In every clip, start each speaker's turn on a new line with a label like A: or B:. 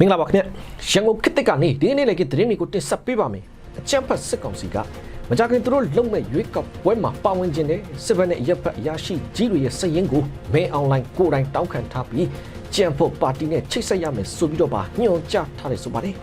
A: မင်္ဂလာပါခင်ဗျရန်ကုန်ခေတ်သစ်ကနေဒီနေ့လည်းကသတင်းတွေကိုတင်ဆက်ပေးပါမယ်အကြံဖတ်စစ်ကောင်စီကမကြခင်သူတို့လုံမဲ့ရွေးကောက်ပွဲမှာပါဝင်ခြင်းတဲ့စစ်ဘက်နဲ့ရပ်ဖက်အရာရှိကြီးတွေရဲ့စည်ရင်းကိုမဲအွန်လိုင်းကိုယ်တိုင်တောင်းခံထားပြီးကြံဖို့ပါတီနဲ့ချိတ်ဆက်ရမယ်ဆိုပြီးတော့ပါညွှန်ကြားထားတယ်ဆိုပါတယ်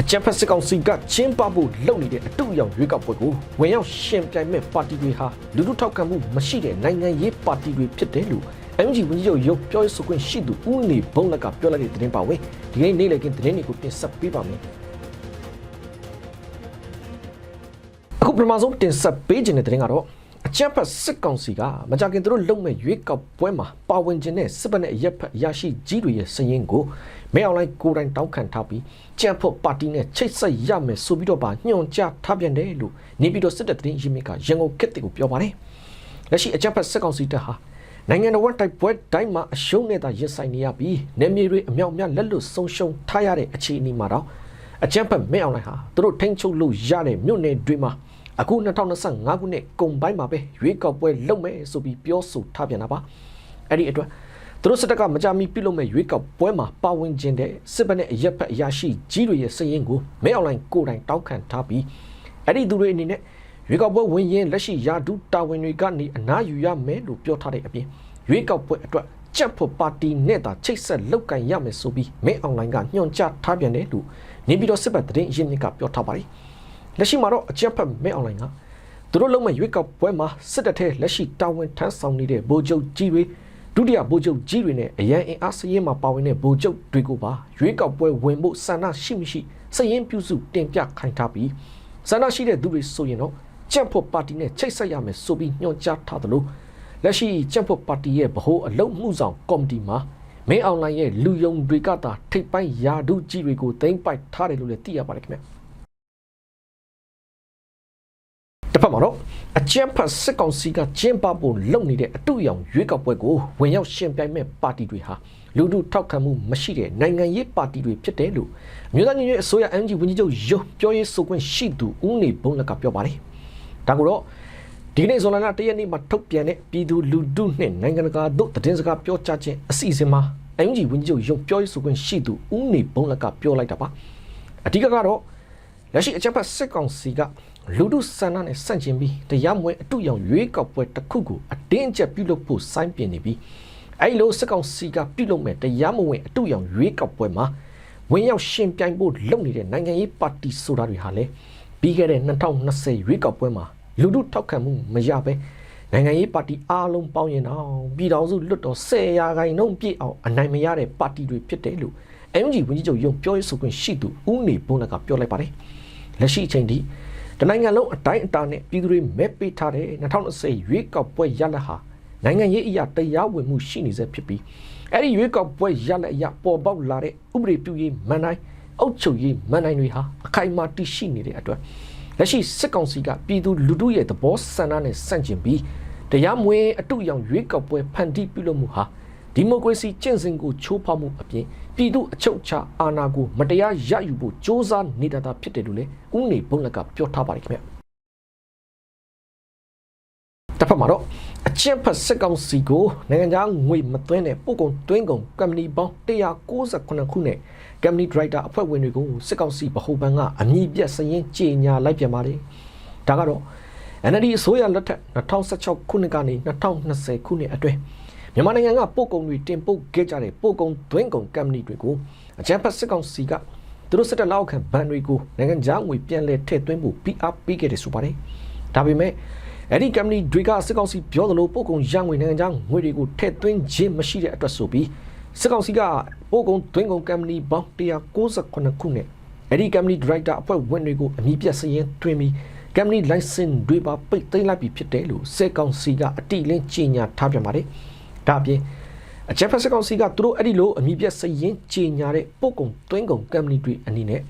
A: အကြံဖတ်စစ်ကောင်စီကချင်းပဖို့လုပ်နေတဲ့အတူအယောင်ရွေးကောက်ပွဲကိုဝင်ရောက်ရှင်ပြိုင်မဲ့ပါတီတွေဟာလူလူထောက်ခံမှုမရှိတဲ့နိုင်ငံရေးပါတီတွေဖြစ်တယ်လို့ MG ဝန်ကြီးချုပ်ရုပ်ပြောရေးဆိုခွင့်ရှိသူဦးနေဘုံလက်ကပြောလိုက်တဲ့သတင်းပါဝင်ဒီကနေ့နေ့လည်ကသတင်းတွေကိုတင်ဆက်ပေးပါမယ်အခုပထမဆုံးတင်ဆက်ပေးခြင်းတဲ့သတင်းကတော့အကြက်ဖက်စစ်ကောင်စီကမကြခင်သူတို့လုံမဲ့ရွေးကောက်ပွဲမှာပါဝင်ခြင်းနဲ့စစ်ဘက်နဲ့ရက်ဖက်ရရှိကြီးတွေရဲ့စည်ရင်းကိုမဲအွန်လိုင်းကိုယ်တိုင်တောင်းခံထားပြီးကြံ့ဖို့ပါတီနဲ့ချိတ်ဆက်ရမယ်ဆိုပြီးတော့ပါညွှန်ကြားထားပြန်တယ်လို့နေပြည်တော်စစ်တပ်သတင်းရင်းမြစ်ကရန်ကုန်ခေတ်တွေကိုပြောပါတယ်လက်ရှိအကြက်ဖက်စစ်ကောင်စီတပ်ဟာ နိုင်ငံတော်ဝန်တိုက်ပွဲတိုင်းမှာအရှုံးနဲ့သာရင်ဆိုင်နေရပြီးနေမြေတွေအမြောက်အများလက်လွတ်ဆုံးရှုံးထားရတဲ့အခြေအနေမှာတော့အကြံဖက်မဲအောင်လိုက်ဟာသူတို့ထိန်းချုပ်လို့ရတဲ့မြို့နယ်တွေမှာအခု2025ခုနှစ်ကုန်ပိုင်းမှာပဲရွေးကောက်ပွဲလုပ်မယ်ဆိုပြီးပြောဆိုထားပြန်တာပါအဲ့ဒီအတွက်သူတို့စစ်တပ်ကမကြမီပြုလုပ်မဲ့ရွေးကောက်ပွဲမှာပါဝင်ခြင်းတဲ့စစ်ဘက်နဲ့အရက်ဖက်အရာရှိကြီးတွေရဲ့စည်ရင်းကိုမဲအောင်လိုက်ကိုယ်တိုင်တောင်းခံထားပြီးအဲ့ဒီသူတွေအနေနဲ့ ရွေးကောက်ပွဲဝင်ရင်လက်ရှိယာဒူတာဝန်တွေကနေအနားယူရမယ်လို့ပြောထားတဲ့အပြင်ရွေးကောက်ပွဲအတွက်ကြက်ဖို့ပါတီနဲ့သာချိတ်ဆက်လောက်ကင်ရမယ်ဆိုပြီးမဲအွန်လိုင်းကညွှန်ကြားထားပြန်တယ်လို့နေပြည်တော်စစ်ဘက်သတင်းရင်းမြစ်ကပြောထားပါတယ်လက်ရှိမှာတော့အကြက်ဖက်မဲအွန်လိုင်းကသူတို့လုံးမဲ့ရွေးကောက်ပွဲမှာစစ်တပ်ထဲလက်ရှိတာဝန်ထမ်းဆောင်နေတဲ့ဗိုလ်ချုပ်ကြီးတွေဒုတိယဗိုလ်ချုပ်ကြီးတွေနဲ့အရန်အင်အားစည်ရင်မှာပါဝင်တဲ့ဗိုလ်ချုပ်တွေကိုပါရွေးကောက်ပွဲဝင်ဖို့ဆန္ဒရှိမရှိစည်ရင်ပြုစုတင်ပြခိုင်းထားပြီးဆန္ဒရှိတဲ့သူတွေဆိုရင်တော့ ကြက်ဖို့ပါတီနဲ့ချိတ်ဆက်ရမယ်ဆိုပြီးညွှန်ကြားထားသလိုလက်ရှိကြက်ဖို့ပါတီရဲ့ဗဟိုအလုံးမှုဆောင်ကော်မတီမှာမင်းအွန်လိုင်းရဲ့လူယုံတွေကသာထိပ်ပိုင်းယာဒုကြီးတွေကိုသိမ်းပိုက်ထားတယ်လို့လည်းသိရပါတယ်ခင်ဗျတစ်ဖက်မှာတော့အကြံဖတ်စစ်ကောင်စီကကျင်းပဖို့လုပ်နေတဲ့အတူအယောင်ရွေးကောက်ပွဲကိုဝင်ရောက်ရှင်ပြိုင်မဲ့ပါတီတွေဟာလူထုထောက်ခံမှုမရှိတဲ့နိုင်ငံရေးပါတီတွေဖြစ်တယ်လို့အမျိုးသားညီညွတ်ရေးအစိုးရ NG ဝန်ကြီးချုပ်ရုပ်ပြောရေးဆိုခွင့်ရှိသူဦးနေဘုံလက်ကပြောပါတယ် ဒါကိုတော့ဒီနေ့ဇွန်လတရက်နေ့မှာထုတ်ပြန်တဲ့ပြည်သူလူထုနဲ့နိုင်ငံတကာတို့သတင်းစကားပြောကြားခြင်းအစီအစဉ်မှာ NG ဝန်ကြီးချုပ်ရုပ်ပြောရေးဆိုခွင့်ရှိသူဦးနေဘုံလက်ကပြောလိုက်တာပါအဓိကကတော့လက်ရှိအကြမ်းဖက်စစ်ကောင်စီကလူထုဆန္ဒနဲ့ဆန့်ကျင်ပြီးတရားမဝင်အတူရောင်ရွေးကောက်ပွဲတစ်ခုကိုအတင်းအကျပ်ပြုလုပ်ဖို့စိုင်းပြနေပြီးအဲ့လိုစစ်ကောင်စီကပြုလုပ်မဲ့တရားမဝင်အတူရောင်ရွေးကောက်ပွဲမှာဝင်ရောက်ရှင်ပြိုင်ဖို့လုပ်နေတဲ့နိုင်ငံရေးပါတီဆိုတာတွေဟာလည်းပြီးခဲ့တဲ့2020ရွေးကောက်ပွဲမှာ လူထုထောက်ခံမှုမရဘဲနိုင်ငံရေးပါတီအားလုံးပေါင်းရင်တော့ပြည်တော်စုလွတ်တော်10ရာခိုင်နှုန်းပြည့်အောင်အနိုင်မရတဲ့ပါတီတွေဖြစ်တယ်လို့ MG ဝန်ကြီးချုပ်ယုံပြောရေးဆိုခွင့်ရှိသူဦးနေဘုန်းလကပြောလိုက်ပါတယ်လက်ရှိအချိန်ထိတနိုင်ငံလုံးအတိုင်းအတာနဲ့ပြည်သူတွေမဲပေးထားတဲ့2020ရွေးကောက်ပွဲရလဒ်ဟာနိုင်ငံရေးအရာတရားဝင်မှုရှိနေစေဖြစ်ပြီးအဲ့ဒီရွေးကောက်ပွဲရလဒ်အရပေါ်ပေါက်လာတဲ့ဥပဒေပြုရေးမန်တိုင်းအုပ်ချုပ်ရေးမန်တိုင်းတွေဟာအခိုင်အမာတည်ရှိနေတဲ့အတွက် လက်ရှိစစ်ကောင်စီကပြည်သူလူထုရဲ့သဘောဆန္ဒနဲ့ဆန့်ကျင်ပြီးတရားမဝင်အတုအယောင်ရွေးကောက်ပွဲဖန်တီးပြုလုပ်မှုဟာဒီမိုကရေစီကျင့်စဉ်ကိုချိုးဖောက်မှုအပြင်ပြည်သူအချုပ်အခြာအာဏာကိုမတရားရယူဖို့စ조사နေတာတာဖြစ်တယ်လို့လည်းဦးနေဘုံလက်ကပြောထားပါတယ်ခင်ဗျတစ်ဖက်မှာတော့ အကျင့်ဖက်စစ်ကောင်စီကိုနိုင်ငံခြားငွေမသွင်းတဲ့ပို့ကုန်တွင်းကုန်ကမ္ပဏီပေါင်း198ခုနဲ့ကမ္ပဏီဒရိုက်တာအဖွဲ့ဝင်တွေကိုစစ်ကောင်စီဗဟိုဘဏ်ကအမည်ပြတ်စရင်ကြေညာလိုက်ပြန်ပါတယ်ဒါကတော့ NLD အစိုးရလက်ထက်2016ခုနှစ်ကနေ2020ခုနှစ်အတွင်းမြန်မာနိုင်ငံကပို့ကုန်တွေတင်ပို့ခဲ့ကြတဲ့ပို့ကုန်သွင်းကုန်ကမ္ပဏီတွေကိုအကြမ်းဖက်စစ်ကောင်စီကသူတို့စစ်တပ်လောက်ခံဘဏ်တွေကိုနိုင်ငံခြားငွေပြန်လည်ထည့်သွင်းဖို့ PR ပေးခဲ့တယ်ဆိုပါတယ်။ဒါပေမဲ့ အဲ့ဒီကမ္ပဏီတွေကစစ်ကောင်စီပြောသလိုပို့ကုန်ရငွေနိုင်ငံခြားငွေတွေကိုထည့်သွင်းခြင်းမရှိတဲ့အတွက်ဆိုပြီးစစ်ကောင်စီကပို့ကုန်သွင်းကုန်ကမ္ပဏီပေါင်း198ခုနဲ့အဲ့ဒီကမ္ပဏီဒါရိုက်တာအဖွဲ့ဝင်တွေကိုအမည်ပြစရင်တွင်ပြီးကမ္ပဏီ license တွေပါပိတ်သိမ်းလိုက်ပြီဖြစ်တယ်လို့စစ်ကောင်စီကအတိလင်းကြေညာထားပြန်ပါတယ်။ဒါအပြင်အချက်ဖက်စစ်ကောင်စီကသူတို့အဲ့ဒီလိုအမည်ပြစရင်ကြေညာတဲ့ပို့ကုန်သွင်းကုန်ကမ္ပဏီတွေအနေနဲ့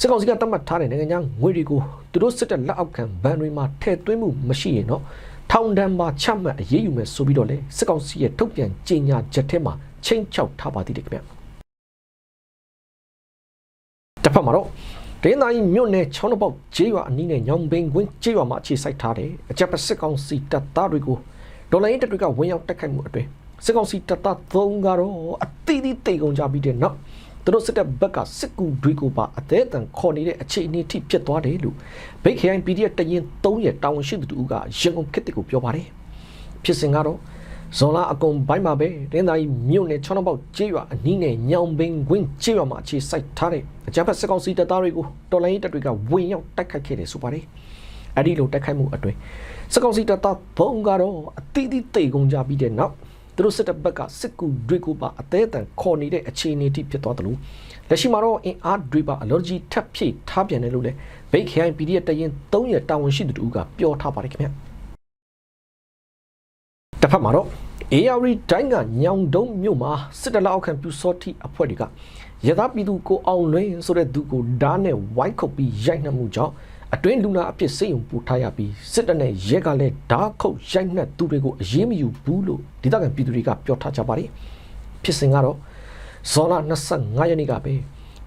A: စစ်ကောင်စီကတတ်မှတ်ထားတဲ့နိုင်ငံခြားငွေတွေကိုသူတို့စစ်တပ်လက်အောက်ခံဘဏ်တွေမှာထည့်သွင်းမှုမရှိရင်တော့ထောင်ဒဏ်မှာချမှတ်အရေးယူမယ်ဆိုပြီးတော့လေစစ်ကောင်စီရဲ့ထုတ်ပြန်ကြေညာချက်ထဲမှာချိန်ချောက်ထားပါသေးတယ်ခင်ဗျတစ်ဖက်မှာတော့ဒင်းသားကြီးမြို့နယ်ချောင်းတစ်ပေါက်ကျေးရွာအနီးနဲ့ညောင်ပင်ကွင်းကျေးရွာမှာအခြေစိုက်ထားတဲ့အကြပ်ပစစ်ကောင်စီတပ်သားတွေကိုဒေါ်လာရင်းတပ်တွေကဝင်ရောက်တိုက်ခိုက်မှုအတွင်းစစ်ကောင်စီတပ်သားသုံးကတော့အသီးသီးတိတ်ကုန်ကြပြီးတဲ့နောက် သူတို့စစ်တပ်ဘက်ကစစ်ကူတွေကိုပါအသေးအတန်ခေါ်နေတဲ့အခြေအနေထိဖြစ်သွားတယ်လို့ဗိတ်ခိုင် PDF တရင်3ရက်တာဝန်ရှိသူတူကရန်ကုန်ခေတ်တစ်ကိုပြောပါတယ်ဖြစ်စဉ်ကတော့ဇွန်လအကုန်ပိုင်းမှာပဲတင်းသားကြီးမြို့နယ်6ပေါက်ကျေးရွာအနီးနဲ့ညောင်ပင်ကွင်းကျေးရွာမှာအခြေစိုက်ထားတဲ့အကြမ်းဖက်စစ်ကောင်စီတပ်သားတွေကိုတော်လိုင်းတပ်တွေကဝင်ရောက်တိုက်ခတ်ခဲ့တယ်ဆိုပါတယ်အဲ့ဒီလိုတိုက်ခိုက်မှုအတွင်းစစ်ကောင်စီတပ်သားဘုံကတော့အတိအသီးတိတ်ကုန်ကြပြီးတဲ့နောက် သူတို့စစ်တပ်ဘက်ကစစ်ကူတွေကိုပါအသေးအတန်ခေါ်နေတဲ့အခြေအနေထိဖြစ်သွားတယ်လို့လက်ရှိမှာတော့အင်အားတွေပါအလော်ဂျီထပ်ဖြည့်ထားပြန်တယ်လို့လည်းဗိတ်ခိုင် PDF တရင်3ရက်တာဝန်ရှိသူတို့ကပြောထားပါတယ်ခင်ဗျတစ်ဖက်မှာတော့ AR တိုင်းကညောင်တုံးမြို့မှာစစ်တပ်လက်အောက်ခံပြူစောတိအဖွဲ့တွေကရသပြည်သူကိုအောင်လွင်ဆိုတဲ့သူကိုဓာတ်နဲ့ဝိုင်းခုတ်ပြီးရိုက်နှက်မှုကြောင့် အတွင်းလူနာအဖြစ်စိတ်ယုံပူထားရပြီးစစ်တပ်နဲ့ရဲကလည်းဓာတ်ခုတ်ရိုက်နှက်သူတွေကိုအရေးမယူဘူးလို့ဒေသခံပြည်သူတွေကပြောထားကြပါတယ်ဖြစ်စဉ်ကတော့ဇော်လာ25ရက်နေ့ကပဲ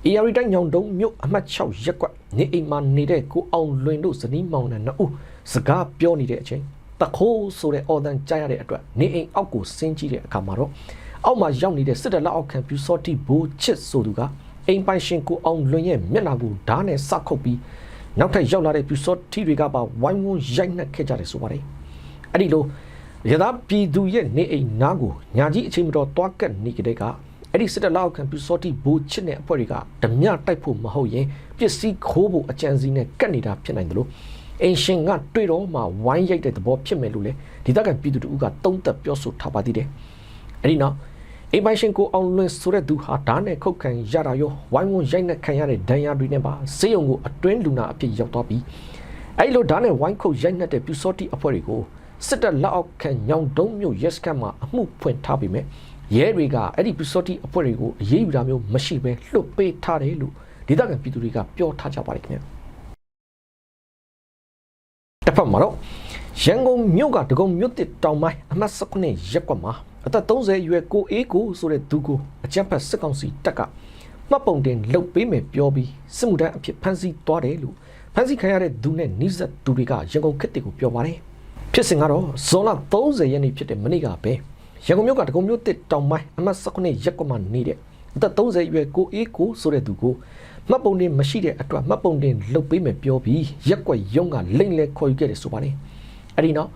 A: AR တိုင်းညောင်တုံးမြို့အမှတ်6ရက်ကွက်နေအိမ်မှာနေတဲ့ကိုအောင်လွင်တို့ဇနီးမောင်နှံနှစ်ဦးစကားပြောနေတဲ့အချိန်တခိုးဆိုတဲ့အော်တန်ကြားရတဲ့အတွက်နေအိမ်အောက်ကိုဆင်းကြည့်တဲ့အခါမှာတော့အောက်မှာရောက်နေတဲ့စစ်တပ်လက်အောက်ခံပြူစောတိဘိုးချစ်ဆိုသူကအိမ်ပိုင်ရှင်ကိုအောင်လွင်ရဲ့မျက်နှာကိုဓာတ်နဲ့စခုတ်ပြီး နောက်ထပ်ရောက်လာတဲ့ပြူစောတိတွေကပါဝိုင်းဝန်းရိုက်နှက်ခဲ့ကြတယ်ဆိုပါတယ်အဲ့ဒီလိုရသပြည်သူရဲ့နေအိမ်နားကိုညာကြီးအချိန်မတော်တွားကတ်နေကြတဲ့ကအဲ့ဒီစစ်တပ်လက်အောက်ခံပြူစောတိဘိုးချစ်တဲ့အဖွဲ့တွေကဓမြတိုက်ဖို့မဟုတ်ရင်ပစ္စည်းခိုးဖို့အကြံစီနဲ့ကတ်နေတာဖြစ်နိုင်တယ်လို့အင်ရှင်ကတွေ့တော့မှဝိုင်းရိုက်တဲ့သဘောဖြစ်မယ်လို့လေဒေသခံပြည်သူတို့ကတုံးသက်ပြောဆိုထားပါသေးတယ်။အဲဒီနောက် အိမ်ပိုင်ရှင်ကိုအောင်လွင်ဆိုတဲ့သူဟာဓာတ်နဲ့ခုတ်ခံရတာရောဝိုင်းဝန်းရိုက်နှက်ခံရတဲ့ဒဏ်ရာတွေနဲ့ပါစေယုံကိုအတွင်းလူနာအဖြစ်ရောက်သွားပြီးအဲဒီလိုဓာတ်နဲ့ဝိုင်းခုတ်ရိုက်နှက်တဲ့ပြူစောတိအဖွဲ့တွေကိုစစ်တပ်လက်အောက်ခံညောင်တုံးမျိုးရက်စကန်မှာအမှုဖွင့်ထားပြီးမြဲရဲတွေကအဲ့ဒီပြူစောတိအဖွဲ့တွေကိုအရေးယူတာမျိုးမရှိဘဲလွတ်ပေးထားတယ်လို့ဒေသခံပြည်သူတွေကပြောထားကြပါတယ်ခင်ဗျာတစ်ဖက်မှာတော့ရန်ကုန်မြို့ကဒဂုံမြို့တစ်တောင်ပိုင်းအမှတ်19ရပ်ကွက်မှာ အသက်30အရွယ်ကိုအေးကိုဆိုတဲ့သူကိုအကြမ်းဖက်စစ်ကောင်စီတပ်ကမှတ်ပုံတင်လုတ်ပေးမယ်ပြောပြီးစစ်မှုထမ်းအဖြစ်ဖမ်းဆီးသွားတယ်လို့ဖမ်းဆီးခံရတဲ့သူနဲ့နှိစက်သူတွေကရန်ကုန်ခေတ်တွေကိုပြောပါတယ်ဖြစ်စဉ်ကတော့ဇွန်လ30ရက်နေ့ဖြစ်တဲ့မနေ့ကပဲရန်ကုန်မြို့ကဒဂုံမြို့တစ်တောင်ပိုင်းအမှတ်19ရပ်ကွက်မှာနေတဲ့အသက်30အရွယ်ကိုအေးကိုဆိုတဲ့သူကိုမှတ်ပုံတင်မရှိတဲ့အတွက်မှတ်ပုံတင်လုတ်ပေးမယ်ပြောပြီးရက်ွက်ရုံးကလိမ့်လဲခေါ်ယူခဲ့တယ်ဆိုပါတယ်အဲ့ဒီနောက်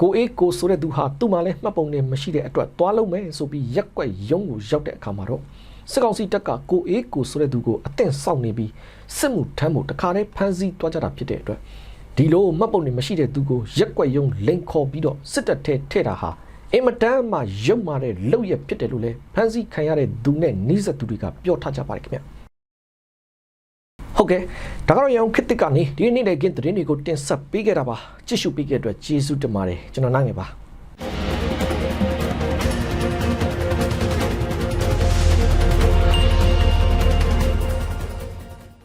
A: ကိုအေးကိုဆိုတဲ့သူဟာသူ့မှာလည်းမှတ်ပုံတင်မရှိတဲ့အတွက်သွားလုံးမယ်ဆိုပြီးရက်ွက်ရုံးကိုရောက်တဲ့အခါမှာတော့စစ်ကောင်စီတပ်ကကိုအေးကိုဆိုတဲ့သူကိုအသင့်စောင့်နေပြီးစစ်မှုထမ်းမှုတခါတည်းဖမ်းဆီးသွားကြတာဖြစ်တဲ့အတွက်ဒီလိုမှတ်ပုံတင်မရှိတဲ့သူကိုရက်ွက်ရုံးလိန်ခေါ်ပြီးတော့စစ်တပ်ထဲထည့်တာဟာအင်မတန်မှရုပ်မာတဲ့လောက်ရဖြစ်တယ်လို့လည်းဖမ်းဆီးခံရတဲ့သူနဲ့နှိစက်သူတွေကပြောထားကြပါတယ်ခင်ဗျ ဟုတ်ကဲ့ဒါကတော့ရအောင်ခစ်တစ်ကနေဒီနေ့နေ့ကင်းသတင်းတွေကိုတင်ဆက်ပေးခဲ့တာပါကြည့်ရှုပေးခဲ့တဲ့အတွက်ကျေးဇူးတင်ပါတယ်ကျွန်တော်နိုင်ငယ်ပါ